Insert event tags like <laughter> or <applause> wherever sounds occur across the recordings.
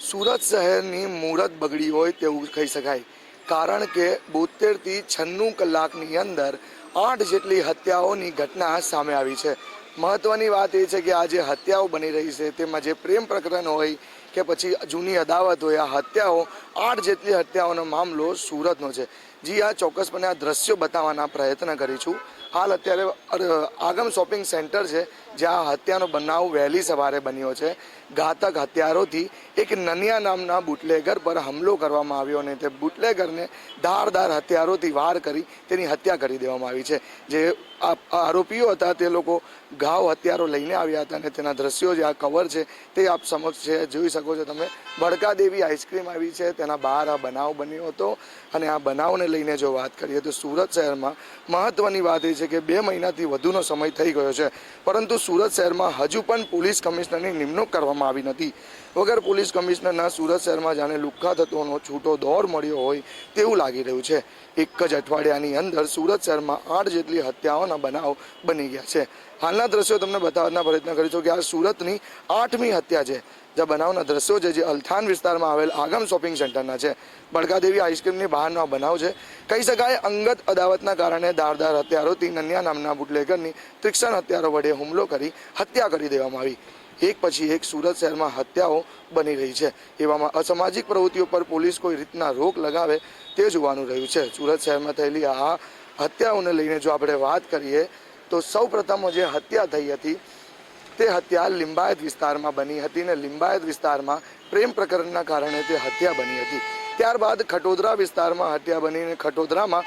સુરત શહેરની મુહૂર્ત બગડી હોય તેવું કહી શકાય. કારણ કે બોતેરથી છન્નું કલાકની અંદર આઠ જેટલી હત્યાઓની ઘટના સામે આવી છે. મહત્વની વાત એ છે કે આ જે હત્યાઓ બની રહી છે, તેમાં જે પ્રેમ પ્રકરણ હોય કે પછી જૂની અદાવત હોય આ હત્યાઓ, આઠ જેટલી હત્યાઓનો મામલો સુરતનો છે. જી, આ ચોક્કસપણે આ દ્રશ્યો બતાવવાના પ્રયત્ન કરીશું હાલ અત્યારે આગમ શોપિંગ સેન્ટર છે, જ્યાં હત્યાનો બનાવ વહેલી સવારે બન્યો છે. ઘાતક હત્યારોથી એક નનિયા નામના બુટલેગર પર હુમલો કરવામાં આવ્યો અને તે બુટલેગરને ધારદાર હત્યારોથી વાર કરી તેની હત્યા કરી દેવામાં આવી છે. જે આરોપીઓ હતા, તે લોકો ઘાવ હત્યારો લઈને આવ્યા હતા અને તેના દ્રશ્યો જે આ કવર છે, તે આપ સમક્ષ છે, જોઈ શકો છો તમે. ભડકા દેવી આઈસ્ક્રીમ આવી છે, તેના બહાર આ બનાવ બન્યો હતો અને આ બનાવને લઈને જો વાત કરીએ તો સુરત શહેરમાં મહત્વની વાત એ છે કે બે મહિનાથી વધુનો સમય થઈ ગયો છે. પરંતુ સુરત શહેરમાં હજુ પણ પોલીસ કમિશનરની નિમણૂક કરવામાં આવી નથી. વગર પોલીસ કમિશનરના સુરત શહેરમાં જાણે લુખ્ખા તત્વોનો છૂટો દોર મળ્યો હોય તેવું લાગી રહ્યું છે. એક જ અઠવાડિયાની અંદર સુરત શહેરમાં આઠ જેટલી હત્યાઓના બનાવ બની ગયા છે. હાલના દ્રશ્યો તમને બતાવવાના પ્રયત્ન કરીશું કે આ સુરતની આઠમી હત્યા છે. જે બનાવના દ્રશ્યો છે, જે અલથાન વિસ્તારમાં આવેલ આગમ શોપિંગ સેન્ટરના છે. બળકાદેવી આઈસ્ક્રીમની બહારનો બનાવ છે. કહી શકાય, અંગત અદાવતના કારણે દારદાર હત્યારોથી નન્યા નામના બુટલેગરની તીક્ષ્ણ હત્યારો વડે હુમલો કરી હત્યા કરી દેવામાં આવી. એક પછી એક સુરત શહેરમાં હત્યાઓ બની રહી છે. એવામાં અસામાજિક પ્રવૃત્તિઓ પર પોલીસ કોઈ રીતના રોક લગાવે તે જોવાનું રહ્યું છે. સુરત શહેરમાં થયેલી આ હત્યાઓને લઈને જો આપણે વાત કરીએ, તો સૌ પ્રથમ જે હત્યા થઈ હતી તે હત્યા લિંબાયત વિસ્તારમાં બની હતી ને લિંબાયત વિસ્તારમાં પ્રેમ પ્રકરણના કારણે તે હત્યા બની હતી. ત્યારબાદ ખટોદરા વિસ્તારમાં હત્યા બનીને ખટોદરામાં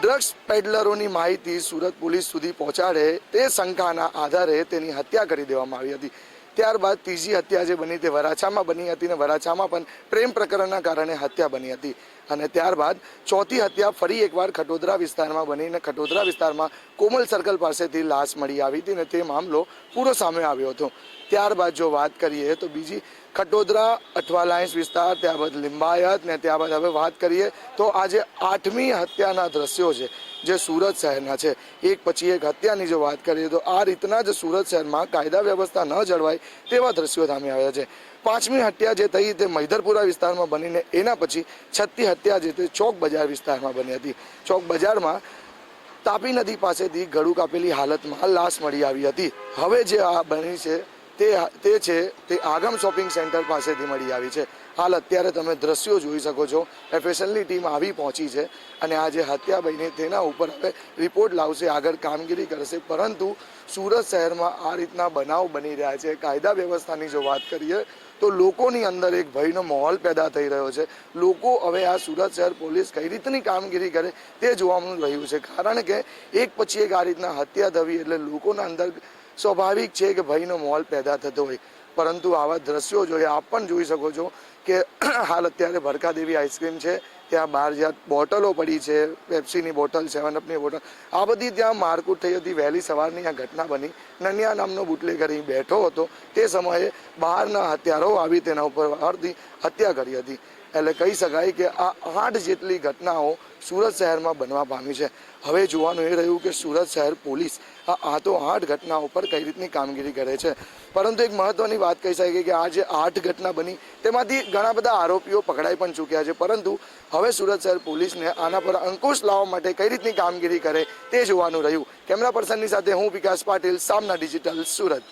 ડ્રગ્સ પેડલરોની માહિતી સુરત પોલીસ સુધી પહોંચાડે તે શંકાના આધારે તેની હત્યા કરી દેવામાં આવી હતી. ત્યારબાદ ત્રીજી હત્યા જે બની તે વરાછામાં બની હતી ને વરાછામાં પણ પ્રેમ પ્રકરણના કારણે હત્યા બની હતી. અને ત્યારબાદ ચોથી હત્યા ફરી એકવાર ખટોદરા વિસ્તારમાં બનીને ખટોદરા વિસ્તારમાં કોમલ સર્કલ પાસેથી લાશ મળી આવી હતી અને તે મામલો પૂરો સામે આવ્યો હતો. ત્યારબાદ જો વાત કરીએ તો બીજી ખટોદરા અઠવા લાઇન્સ વિસ્તાર, ત્યારબાદ લિંબાયત ને ત્યારબાદ હવે વાત કરીએ તો આજે આઠમી હત્યાના દ્રશ્યો છે જે સુરત શહેરના છે. એક પછી એક હત્યાની જો વાત કરીએ તો આ રીતના જ સુરત શહેરમાં કાયદા વ્યવસ્થા ન જળવાય તેવા દ્રશ્યો સામે આવ્યા છે. પાંચમી હત્યા જે થઈ તે મૈધરપુરા વિસ્તારમાં બનીને એના પછી છઠ્ઠી હત્યા જે તે ચોક બજાર વિસ્તારમાં બની હતી. ચોક બજારમાં તાપી નદી પાસેથી ગળું કાપેલી હાલતમાં લાશ મળી આવી હતી. હવે જે આ બની છે તે તે છે, તે આગમ શોપિંગ સેન્ટર પાસેથી મળી આવી છે. હાલ અત્યારે તમે દ્રશ્યો જોઈ શકો છો. એફએસએલની ટીમ આવી પહોંચી છે અને આ જે હત્યા બની તેના ઉપર હવે રિપોર્ટ લાવશે, આગળ કામગીરી કરશે. પરંતુ સુરત શહેરમાં આ રીતના બનાવ બની રહ્યા છે. કાયદા વ્યવસ્થાની જો વાત કરીએ, તો લોકોની અંદર એક ભયનો માહોલ પેદા થઈ રહ્યો છે. લોકો હવે આ સુરત શહેર પોલીસ કઈ રીતની કામગીરી કરે તે જોવાનું રહ્યું છે. કારણ કે એક પછી એક આ રીતના હત્યા થવી એટલે લોકોના અંદર સ્વાભાવિક છે કે ભયનો માહોલ પેદા થતો હોય. પરંતુ આવા દ્રશ્યો જોઈએ આપ પણ જોઈ શકો છો કે <clears throat> હાલ અત્યારે ભરકાદેવી આઈસ્ક્રીમ છે, ત્યાં બાર જ્યાં બોટલો પડી છે, પેપ્સીની બોટલ સેવન અપની બોટલ. આ બધી ત્યાં મારકૂટ થઈ હતી. વહેલી સવારની આ ઘટના બની. નનિયા નામનો બુટલેગર અહીં બેઠો હતો. તે સમયે બહારના હત્યારો આવી તેના ઉપર હત્યા કરી હતી. એટલે કહી શકાય કે આ આઠ જેટલી ઘટનાઓ સુરત શહેરમાં બનવા પામી છે. હવે જોવાનું એ રહ્યું કે સુરત શહેર પોલીસ આ આઠો આઠ ઘટનાઓ પર કઈ રીતની કામગીરી કરે છે. પરંતુ એક મહત્વની વાત કહી શકાય કે આ જે આઠ ઘટના બની, તેમાંથી ઘણા બધા આરોપીઓ પકડાઈ પણ ચૂક્યા છે. પરંતુ હવે સુરત શહેર પોલીસને આના પર અંકુશ લાવવા માટે કઈ રીતની કામગીરી કરે તે જોવાનું રહ્યું. કેમેરા પર્સનની સાથે હું વિકાસ પાટીલ, સામના ડિજિટલ સુરત.